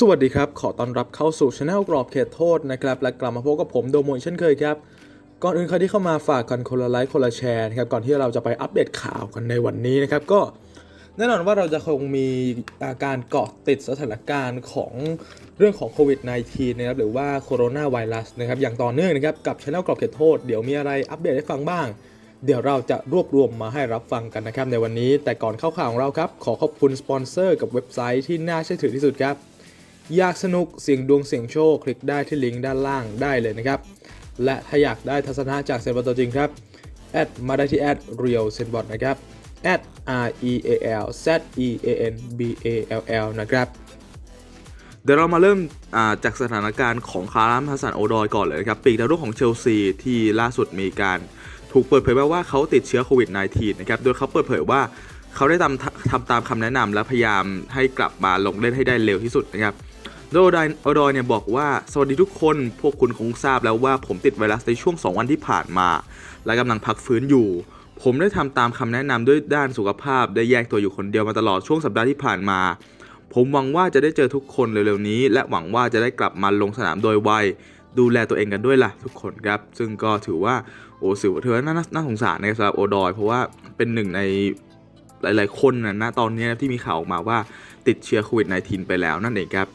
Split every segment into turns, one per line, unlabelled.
สวัสดีครับ ขอต้อนรับเข้าสู่ช anel กรอบเขตโทษนะครับ และกลับมาพบกับผมโดโมยเช่นเคยครับ ก่อนอื่นใครที่เข้ามาฝากกันคนละไลค์คนละแชร์นะครับ ก่อนที่เราจะไปอัปเดตข่าวกันในวันนี้นะครับ ก็แน่นอนว่าเราจะคงมีอาการเกาะติดสถานการณ์ของเรื่องของโควิด -19 นะครับ หรือว่าโคโรนาไวรัสนะครับ อย่างต่อเนื่องนะครับ กับช anel กรอบเขตโทษ เดี๋ยวมีอะไรอัปเดตให้ฟังบ้าง เดี๋ยวเราจะรวบรวมมาให้รับฟังกันนะครับในวันนี้ แต่ก่อนเข้าข่าวของเราครับ ขอขอบคุณสปอนเซอร์กับเว็บไซต์ที่น่าเชื่อถือที่สุดครับ อยากสนุกเสียงดวงเสียงโชค คลิกได้ที่ลิงก์ด้านล่างได้เลยนะครับ และถ้าอยากได้ทัศนะจากเซนบอลตัวจริงครับแอดมาได้ที่แอด real เซนบอลนะครับแอด r e a l z e a n b a l l นะครับ
เดี๋ยวเรามาเริ่มาจากสถานการณ์ของคาร์ลัมฮัสซันโอดอยก่อนเลยนะครับ ปีกดาวรุ่งของเชลซีที่ล่าสุดมีการถูกเปิดเผยมาว่าเขาติดเชื้อโควิด -19 นะครับ โดยเขาเปิดเผยว่าเขาได้ทำทำตามคำแนะนำและพยายามให้กลับมาลงเล่นให้ได้เร็วที่สุดนะครับ โดยโอดอยเนี่ยบอกว่า สวัสดีทุกคน พวกคุณคงทราบแล้วว่าผมติดไวรัสในช่วง 2 วันที่ผ่านมา และกำลังพักฟื้นอยู่ ผมได้ทำตามคำแนะนำด้วยด้านสุขภาพ ได้แยกตัวอยู่คนเดียวมาตลอดช่วงสัปดาห์ที่ผ่านมา ผมหวังว่าจะได้เจอทุกคนเร็วๆนี้ และหวังว่าจะได้กลับมาลงสนามโดยไวดูแลตัวเองกันด้วยล่ะทุกคนครับ ซึ่งก็ถือว่าโอ้สื่อถือว่าน่าน่าสงสารนะครับสำหรับโอดอย เพราะว่าเป็นหนึ่งในหลาย ๆ คนนะตอนนี้ที่มีข่าวออกมาว่าติดเชื้อโควิด -19 ไปแล้วนั่นเองครับ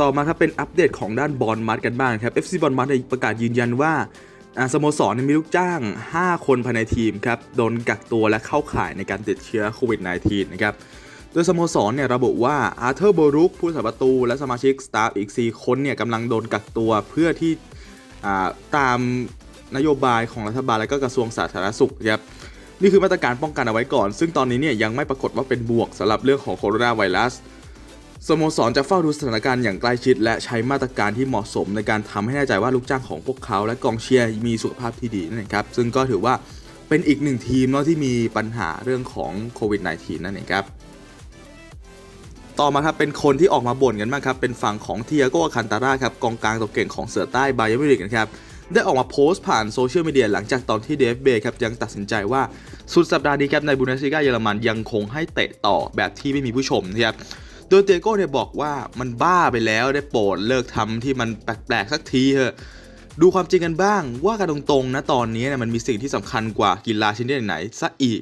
ต่อมาครับเป็นอัปเดตของด้านบอลมัดกันบ้างครับ FC บอลมัดได้ประกาศยืนยันว่าสโมสรมีลูกจ้าง 5 คนภายในทีมครับโดนกักตัวและเข้าข่ายในการติดเชื้อโควิด -19 นะครับโดยสโมสรเนี่ยระบุว่าอาร์เธอร์โบรุกผู้สาประตู และสมาชิกสตาฟอีก 4 คนเนี่ยกำลังโดนกักตัวเพื่อที่ตามนโยบายของรัฐบาลและก็กระทรวงสาธารณสุขครับนี่คือมาตรการป้องกันเอาไว้ก่อน ซึ่งตอนนี้เนี่ยยังไม่ปรากฏว่าเป็นบวกสำหรับเรื่องของโคโรนาไวรัส สโมสรจะเฝ้าดูสถานการณ์อย่างใกล้ชิด และใช้มาตรการที่เหมาะสมในการทำให้แน่ใจว่าลูกจ้างของพวกเขา และกองเชียร์มีสุขภาพที่ดีนั่นครับ ซึ่งก็ถือว่าเป็นอีกหนึ่งทีมเนาะที่มีปัญหาเรื่องของโควิด -19 นั่นเองครับต่อมาครับเป็นคนที่ออกมาบ่นกันบ้างครับ เป็นฝั่งของเทียโกคันตาร่าครับกองกลางตัวเก่งของเสือใต้บายอร์มิวนิกนะครับได้ออกมาโพสต์ผ่านโซเชียลมีเดียหลังจากตอนที่ DFB ครับยังตัดสินใจว่าสุดสัปดาห์นี้ครับในบุนเดสลิกาเยอรมันยังคงให้เตะต่อแบบที่ไม่มีผู้ชมนะครับ โดยเตโก้เนี่ยบอกว่ามันบ้าไปแล้วได้โปรดเลิกทำที่มันแปลกๆสักทีเถอะดูความจริงกันบ้างว่ากันตรงๆนะตอนนี้เนี่ยมันมีสิ่งที่สำคัญกว่ากีฬาชนิดไหนซะอีก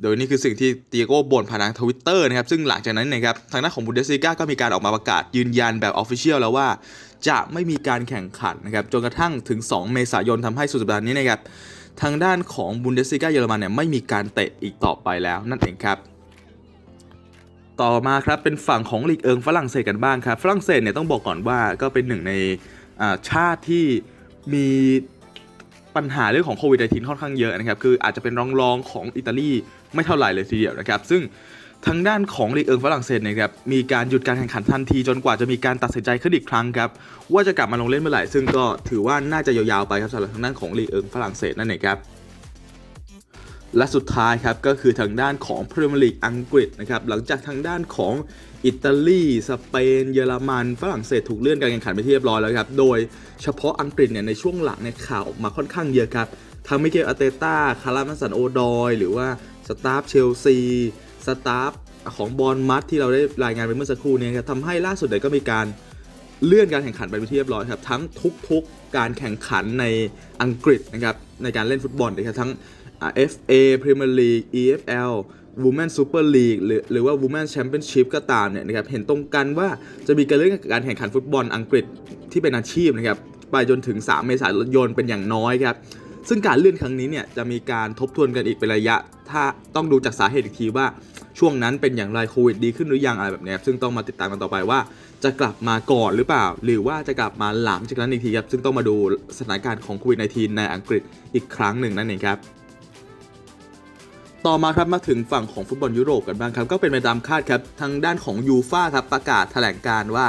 โดยนี่คือสิ่งที่เตียโก้บ่นผ่านทางทวิตเตอร์นะครับ ซึ่งหลังจากนั้นนะครับทางด้านของบุนเดสลิก้าก็มีการออกมาประกาศยืนยันแบบออฟฟิเชียลแล้วว่า จะไม่มีการแข่งขันนะครับจนกระทั่งถึง 2 เมษายนทำให้สุดสัปดาห์นี้นะครับทางด้านของบุนเดสลิก้าเยอรมันเนี่ยไม่มีการเตะอีกต่อไปแล้วนั่นเองครับ ต่อมาครับเป็นฝั่งของลีกเอิงฝรั่งเศสกันบ้างครับฝรั่งเศสเนี่ยต้องบอกก่อนว่าก็เป็นหนึ่งในชาติที่มีปัญหาเรื่องของโควิด -19 ค่อนข้างเยอะนะครับ คืออาจจะเป็นรองรองๆของอิตาลีไม่เท่าไหร่เลยทีเดียวนะครับ ซึ่งทางด้านของลีกเอิงฝรั่งเศสเนยครับมีการหยุดการแข่งขันทันที จนกว่าจะมีการตัดสินใจขึ้นอีกครั้งครับว่าจะกลับมาลงเล่นเมื่อไหร่ซึ่งก็ถือว่าน่าจะยาวๆไปครับสำหรับทางด้านของลีกเอิงฝรั่งเศสนั่นเองครับ และสุดท้ายครับก็คือทางด้านของพรีเมียร์ลีกอังกฤษนะครับหลังจากทางด้านของอิตาลีสเปน เยอรมัน ฝรั่งเศสถูกเลื่อนการแข่งขันไปที่เรียบร้อยแล้วครับโดยเฉพาะอังกฤษเนี่ยในช่วงหลังเนี่ยข่าวออกมาค่อนข้างเยอะครับทั้งมิเกลอาเตต้าคารามัสสันโอดอยหรือว่าสตาฟเชลซีสตาฟของบอลมัดที่เราได้รายงานไปเมื่อสักครู่เนี้ครับทำให้ล่าสุดเนี่ยก็มีการเลื่อนการแข่งขันไปเป็นที่เรียบร้อยครับทั้งทุกๆกการแข่งขันในอังกฤษนะครับในการเล่นฟุตบอลนะครับทั้ง FA Premier League EFL Women Super League หรือหรือว่า Women Championship ก็ตามเนี่ยนะครับเห็นตรงกันว่าจะมีการเลื่อนการแข่งขันฟุตบอลอังกฤษที่เป็นอาชีพนะครับไปจนถึง 3 เมษายนเป็นอย่างน้อยครับซึ่งการเลื่อนครั้งนี้เนี่ยจะมีการทบทวนกันอีกเป็นระยะ ถ้าต้องดูจากสาเหตุอีกทีว่าช่วงนั้นเป็นอย่างไรโควิดดีขึ้นหรือยังอะไรแบบนี้ครับซึ่งต้องมาติดตามกันต่อไปว่า จะกลับมาก่อนหรือเปล่า หรือว่าจะกลับมาหลังจากนั้นอีกทีครับซึ่งต้องมาดูสถานการณ์ของโควิด -19 ในอังกฤษอีกครั้งหนึ่งนั่นเองครับ ต่อมาครับมาถึงฝั่งของฟุตบอลยุโรปกันบ้างครับ ก็เป็นไปตามคาดครับทางด้านของยูฟ่าครับประกาศแถลงการว่า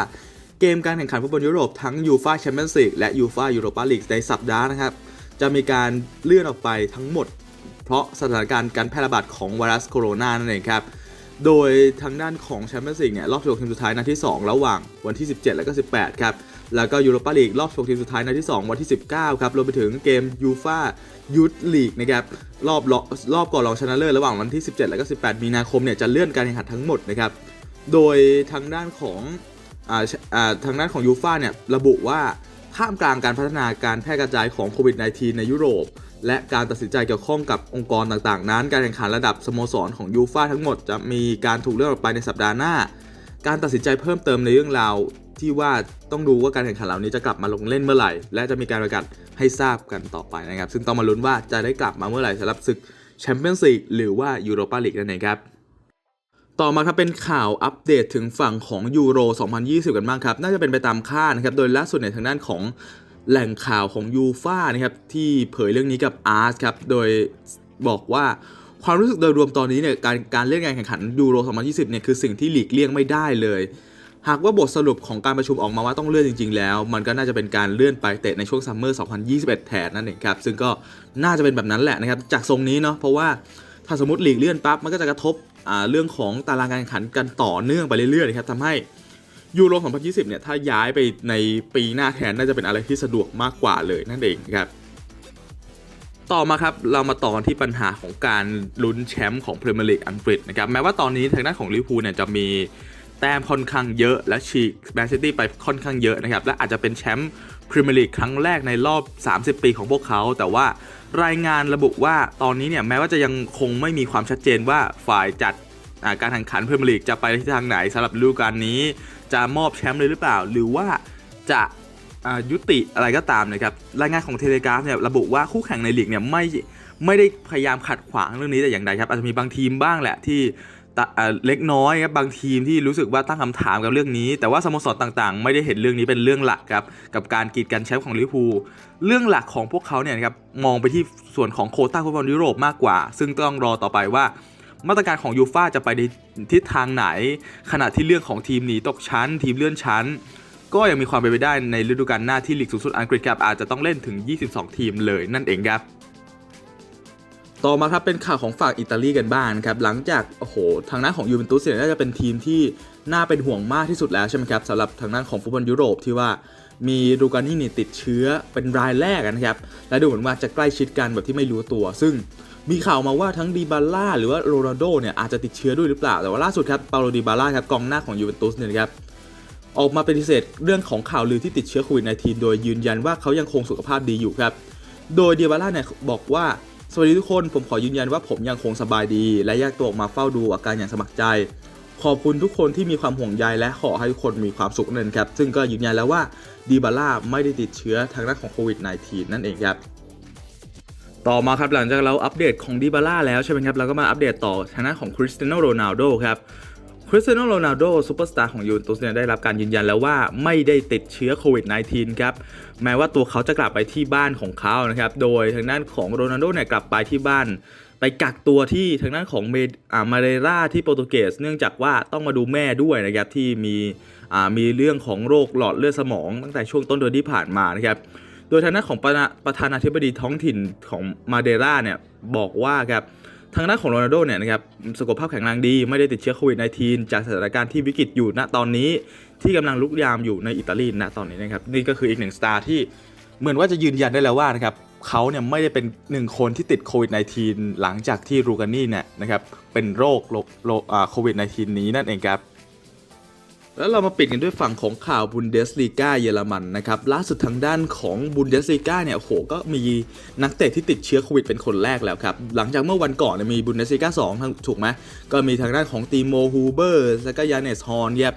เกมการแข่งขันฟุตบอลยุโรปทั้งยูฟ่าแชมเปี้ยนส์ลีกและยูฟ่ายูโรปาลีกในสัปดาห์นะครับ จะมีการเลื่อนออกไปทั้งหมด เพราะสถานการณ์การแพร่ระบาดของไวรัสโคโรนานั่นเองครับโดยทางด้านของแชมเปี้ยนส์ลีกเนี่ยรอบ16ทีมสุดท้ายนัดที่ 2 ระหว่างวันที่ 17 และก็ 18 ครับ แล้วก็ยูโรปาลีกรอบ16ทีมสุดท้ายนัดที่ 2 วันที่ 19 ครับรวมไปถึงเกมยูฟายูทลีกนะครับรอบรอบรอบก่อนรองชนะเลิศระหว่างวันที่ 17 และก็ 18 มีนาคมเนี่ยจะเลื่อนการแข่งขันทั้งหมดนะครับโดยทางด้านของออทางด้านของยูฟาเนี่ยระบุว่าท่ามกลางการพัฒนาการแพร่กระจายของโควิด -19 ในยุโรป และการตัดสินใจเกี่ยวข้องกับองค์กรต่างๆ นั้น การแข่งขันระดับสโมสรของยูฟาทั้งหมดจะมีการถูกเลื่อนออกไปในสัปดาห์หน้า การตัดสินใจเพิ่มเติมในเรื่องราว ที่ว่าต้องดูว่าการแข่งขันเหล่านี้จะกลับมาลงเล่นเมื่อไหร่ และจะมีการประกาศให้ทราบกันต่อไปนะครับ ซึ่งต้องมาลุ้นว่าจะได้กลับมาเมื่อไหร่สำหรับศึกแชมเปี้ยนส์ลีกหรือว่ายูโรปาลีกนั่นเองครับต่อมาครับเป็นข่าวอัปเดตถึงฝั่งของยูโร 2020 กันบ้างครับ น่าจะเป็นไปตามคาดนะครับ โดยล่าสุดในยทางด้านของแหล่งข่าวของยูฟ่านะครับที่เผยเรื่องนี้กับอาร์สครับ โดยบอกว่าความรู้สึกโดยรวมตอนนี้เนี่ยการการเล่นการแข่งขันยูโร 2020 เนี่ยคือสิ่งที่หลีกเลี่ยงไม่ได้เลย หากว่าบทสรุปของการประชุมออกมาว่าต้องเลื่อนจริง ๆ แล้ว มันก็น่าจะเป็นการเลื่อนไปเตะในช่วงซัมเมอร์ 2021 แทนนั่นเองครับ ซึ่งก็น่าจะเป็นแบบนั้นแหละนะครับ จากทรงนี้เนาะ เพราะว่าถ้าสมมติหลีกเลื่อนปั๊บ มันก็จะกระทบเรื่องของตารางการแข่งขันกันต่อเนื่องไปเรื่อยๆครับทำให้ยูโร 2020 เนี่ย ถ้าย้ายไปในปีหน้าแทนน่าจะเป็นอะไรที่สะดวกมากกว่าเลยนั่นเองครับต่อมาครับเรามาต่อกันที่ปัญหาของการลุ้นแชมป์ของพรีเมียร์ลีกอังกฤษนะครับแม้ว่าตอนนี้ทางด้านของลิเวอร์พูลเนี่ยจะมี แต้มค่อนข้างเยอะและฉีกแมนซิตี้ไปค่อนข้างเยอะนะครับและอาจจะเป็นแชมป์พรีเมียร์ลีกครั้งแรกในรอบ 30 ปีของพวกเขา แต่ว่ารายงานระบุว่าตอนนี้เนี่ยแม้ว่าจะยังคงไม่มีความชัดเจนว่าฝ่ายจัดาการแข่งขันพรีเมียร์ลีกจะไปในทิศทางไหนสำหรับฤดูกาลนี้ จะมอบแชมป์เลยหรือเปล่า หรือว่าจะายุติอะไรก็ตามนะครับรายงานของเทเลกราฟเนี่ยระบุว่าคู่แข่งในลีกเนี่ยไม่ไม่ได้พยายามขัดขวางเรื่องนี้แต่อย่างใดครับอาจจะมีบางทีมบ้างแหละที่ เล็กน้อยครับบางทีมที่รู้สึกว่าตั้งคำถามกับเรื่องนี้ แต่ว่าสโมสรต่างๆ ไม่ได้เห็นเรื่องนี้เป็นเรื่องหลักครับกับการกีดกันแชมป์ของลิเวอร์พูลเรื่องหลักของพวกเขาเนี่ยครับมองไปที่ส่วนของโคต้าฟุตบอลยุโรปมากกว่า ซึ่งต้องรอต่อไปว่า มาตรการของยูฟ่าจะไปในทิศทางไหน ขณะที่เรื่องของทีมหนีตกชั้น ทีมเลื่อนชั้น ก็ยังมีความเป็นไปได้ในฤดูกาลหน้าที่ลีกสูงสุดอังกฤษครับอาจจะต้องเล่นถึง 22 ทีมเลยนั่นเองครับ ต่อมาครับเป็นข่าวของฝั่งอิตาลีกันบ้างนะครับหลังจากโอ้โหทางด้านของยูเวนตุสเนี่ยน่าจะเป็นทีมที่น่าเป็นห่วงมากที่สุดแล้วใช่ไหมครับสำหรับทางด้านของฟุตบอลยุโรปที่ว่ามีดูการนี่นี่ติดเชื้อเป็นรายแรกนะครับ และดูเหมือนว่าจะใกล้ชิดกันแบบที่ไม่รู้ตัว ซึ่งมีข่าวมาว่าทั้งดีบาล่าหรือว่าโรนัลโดเนี่ยอาจจะติดเชื้อด้วยหรือเปล่า แต่ว่าล่าสุดครับเปาโลดีบาล่าครับกองหน้าของยูเวนตุสเนี่ยนะครับออกมาปฏิเสธเรื่องของข่าวลือที่ติดเชื้อโควิด -19 โดยยืนยันว่าเขายังคงสุขภาพดีอยู่ครับ โดยเดียบาร่าเนี่ยบอกว่า สวัสดีทุกคนผมขอยืนยันว่าผมยังคงสบายดี และแยกตัวออกมาเฝ้าดูอาการอย่างสมัครใจ ขอบคุณทุกคนที่มีความห่วงใยและขอให้ทุกคนมีความสุขนั่นครับ ซึ่งก็ยืนยันแล้วว่าดีบาร่าไม่ได้ติดเชื้อทางด้านของโควิด -19 นั่นเองครับต่อมาครับหลังจากเราอัปเดตของดีบาร่าแล้วใช่ไหมครับเราก็มาอัปเดตต่อทางด้านของคริสเตียโนโรนัลโดครับ คริสเตียโนโรนัลโดซูเปอร์สตาร์ของยูเวนตุสเนี่ยได้รับการยืนยันแล้วว่าไม่ได้ติดเชื้อโควิด -19 ครับแม้ว่าตัวเขาจะกลับไปที่บ้านของเขานะครับโดยทางด้านของโรนัลโดเนี่ยกลับไปที่บ้าน ไปกักตัวที่ทางด้านของเมอ่ามาเรราที่โปรตุเกส เนื่องจากว่าต้องมาดูแม่ด้วยนะครับที่มีอ่ามีเรื่องของโรคหลอดเลือดสมอง ตั้งแต่ช่วงต้นเดือนที่ผ่านมานะครับโดยทางด้านของประประธานาธิบดีท้องถิ่นของมาเดราเนี่ยบอกว่าครับ ทางด้านของโรนัลโดเนี่ยนะครับสุขภาพแข็งแรงดีไม่ได้ติดเชื้อโควิด -19 จากสถานการณ์ที่วิกฤตอยู่ณตอนนี้ ที่กำลังลุกยามอยู่ในอิตาลีณตอนนี้นะครับนี่ก็คืออีกหนึ่งสตาร์ที่เหมือนว่าจะยืนยันได้แล้วว่านะครับเขาเนี่ยไม่ได้เป็นหนึ่งคนที่ติดโควิด -19 หลังจากที่รูกานี่เนี่ยนะครับเป็นโรคโรคโควิด -19 นี้นั่นเองครับ แล้วเรามาปิดกันด้วยฝั่งของข่าวบุนเดสลีกาเยอรมันนะครับล่าสุดทางด้านของบุนเดสลีกาเนี่ยโหก็มีนักเตะที่ติดเชื้อโควิดเป็นคนแรกแล้วครับ หลังจากเมื่อวันก่อนมีบุนเดสลีกาสองถูกไหมก็มีทางด้านของตีโมฮูเบอร์แล้วก็ยานเนสฮอนเยบ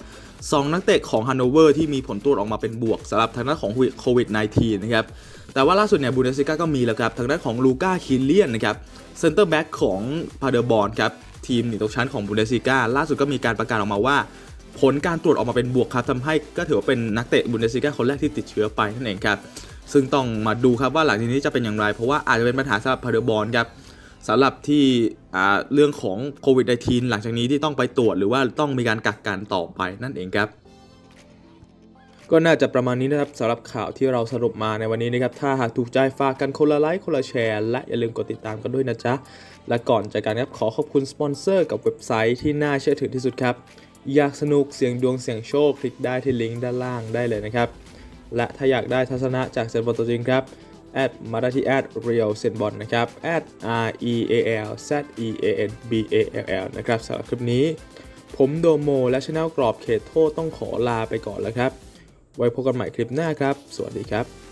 สองนักเตะของฮันโนเวอร์ที่มีผลตรวจออกมาเป็นบวกสำหรับทางด้านของโควิด -19 นะครับแต่ว่าล่าสุดเนี่ยบุนเดสลีกาก็มีแล้วครับ ทางด้านของลูก้าคินเลียนนะครับเซนเตอร์แบ็กของพาเดอร์บอลครับ ทีมหนีตกชั้นของบุนเดสลีกาล่าสุดก็มีการประกาศออกมาว่า ผลการตรวจออกมาเป็นบวกครับทำให้ก็ถือว่าเป็นนักเตะบุนเดสลิก้าคนแรกที่ติดเชื้อไปนั่นเองครับซึ่งต้องมาดูครับว่าหลังจากนี้จะเป็นอย่างไร เพราะว่าอาจจะเป็นปัญหาสำหรับพาเดอร์บอลครับสำหรับที่เรื่องของโควิด -19 หลังจากนี้ที่ต้องไปตรวจหรือว่าต้องมีการกักกันต่อไปนั่นเองครับ ก็น่าจะประมาณนี้นะครับสำหรับข่าวที่เราสรุปมาในวันนี้นะครับ ถ้าหากถูกใจฝากกันคนละไลค์คนละแชร์ และอย่าลืมกดติดตามกันด้วยนะจ๊ะ และก่อนจากกันครับขอขอบคุณสปอนเซอร์กับเว็บไซต์ที่น่าเชื่อถือที่สุดครับ อยากสนุกเสียงดวงเสียงโชค คลิกได้ที่ลิงก์ด้านล่างได้เลยนะครับ และถ้าอยากได้ทัศนะจากเซนบอลตัวจริงครับแอดมาได้ที่แอด real เซนบอลนะครับแอด r e a l z e a n b a l l นะครับสำหรับคลิปนี้
ผมโดโม และช anel กรอบเขตโทษต้องขอลาไปก่อนแล้วครับ ไว้พบกันใหม่คลิปหน้าครับ สวัสดีครับ